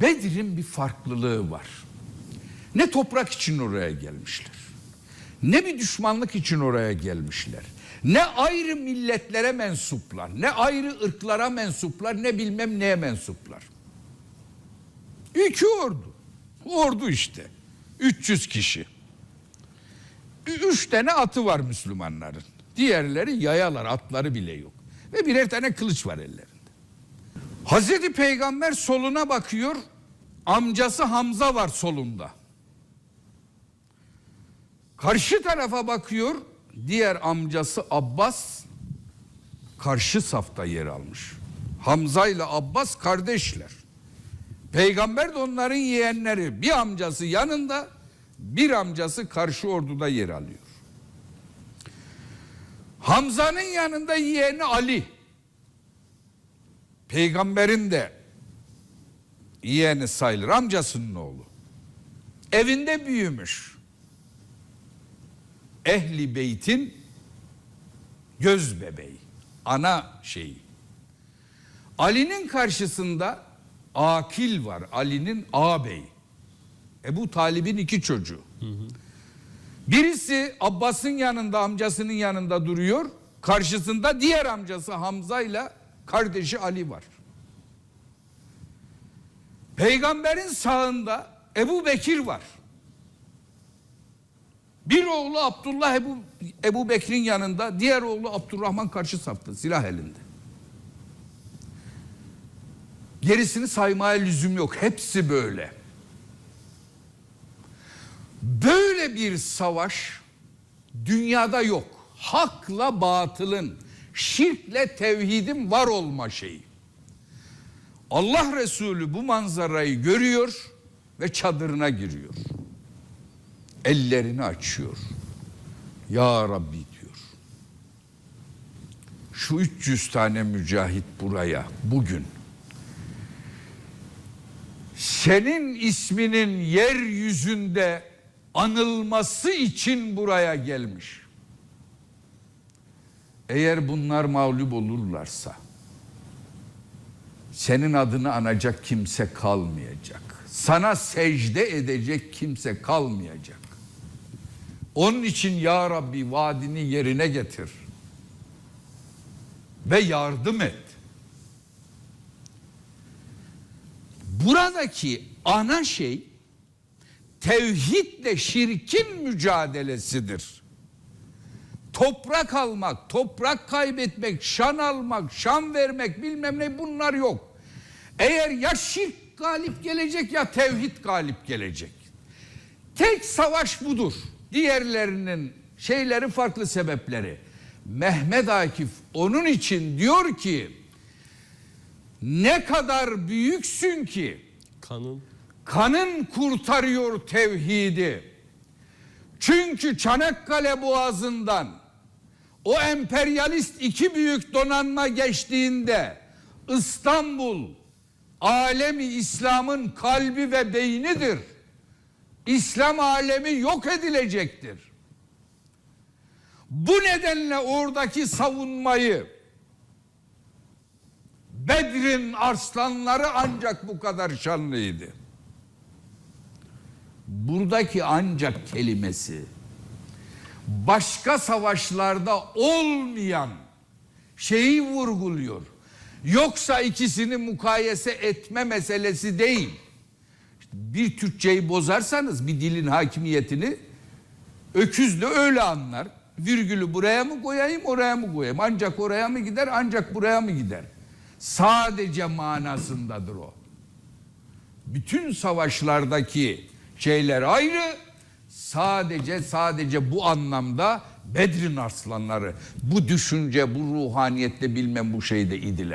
Bedir'in bir farklılığı var. Ne toprak için oraya gelmişler. Ne bir düşmanlık için oraya gelmişler. Ne ayrı milletlere mensuplar, ne ayrı ırklara mensuplar, ne bilmem neye mensuplar. İki ordu. Ordu işte. 300 kişi. Üç tane atı var Müslümanların. Diğerleri yayalar, atları bile yok. Ve birer tane kılıç var ellerinde. Hazreti Peygamber soluna bakıyor. Amcası Hamza var solunda. Karşı tarafa bakıyor. Diğer amcası Abbas karşı safta yer almış. Hamza ile Abbas kardeşler. Peygamber de onların yeğenleri. Bir amcası yanında, bir amcası karşı orduda yer alıyor. Hamza'nın yanında yeğeni Ali. Peygamberin de yeğeni sayılır, amcasının oğlu. Evinde büyümüş. Ehli beytin göz bebeği, ana şeyi. Ali'nin karşısında Akil var. Ali'nin ağabeyi. Ebu Talib'in iki çocuğu. Birisi Abbas'ın yanında, amcasının yanında duruyor. Karşısında diğer amcası Hamza ile kardeşi Ali var. Peygamberin sağında Ebu Bekir var. Bir oğlu Abdullah Ebu, Ebu Bekir'in yanında, diğer oğlu Abdurrahman karşı safta, silah elinde. Gerisini saymaya lüzum yok. Hepsi böyle. Böyle bir savaş dünyada yok. Hakla batılın, şirkle tevhidin var olma şeyi. Allah Resulü bu manzarayı görüyor ve çadırına giriyor. Ellerini açıyor. Ya Rabbi diyor. Şu 300 tane mücahit buraya bugün senin isminin yeryüzünde anılması için buraya gelmiş. Eğer bunlar mağlup olurlarsa senin adını anacak kimse kalmayacak. Sana secde edecek kimse kalmayacak. Onun için ya Rabbi vaadini yerine getir. Ve yardım et. Buradaki ana şey tevhidle şirkin mücadelesidir. Toprak almak, toprak kaybetmek, şan almak, şan vermek bilmem ne bunlar yok. Eğer ya şirk galip gelecek ya tevhid galip gelecek. Tek savaş budur. Diğerlerinin şeyleri farklı sebepleri. Mehmet Akif onun için diyor ki ne kadar büyüksün ki Kanın kanın kurtarıyor tevhidi. Çünkü Çanakkale Boğazı'ndan o emperyalist iki büyük donanma geçtiğinde İstanbul alemi İslam'ın kalbi ve beynidir. İslam alemi yok edilecektir. Bu nedenle oradaki savunmayı Bedir'in arslanları ancak bu kadar şanlıydı. Buradaki ancak kelimesi başka savaşlarda olmayan şeyi vurguluyor. Yoksa ikisini mukayese etme meselesi değil. Bir Türkçeyi bozarsanız bir dilin hakimiyetini öküz de öyle anlar. Virgülü buraya mı koyayım oraya mı koyayım? Ancak oraya mı gider ancak buraya mı gider? Sadece manasındadır o. Bütün savaşlardaki şeyler ayrı. Sadece sadece bu anlamda Bedir'in arslanları bu düşünce bu ruhaniyetle bilmem bu şeyde idiler.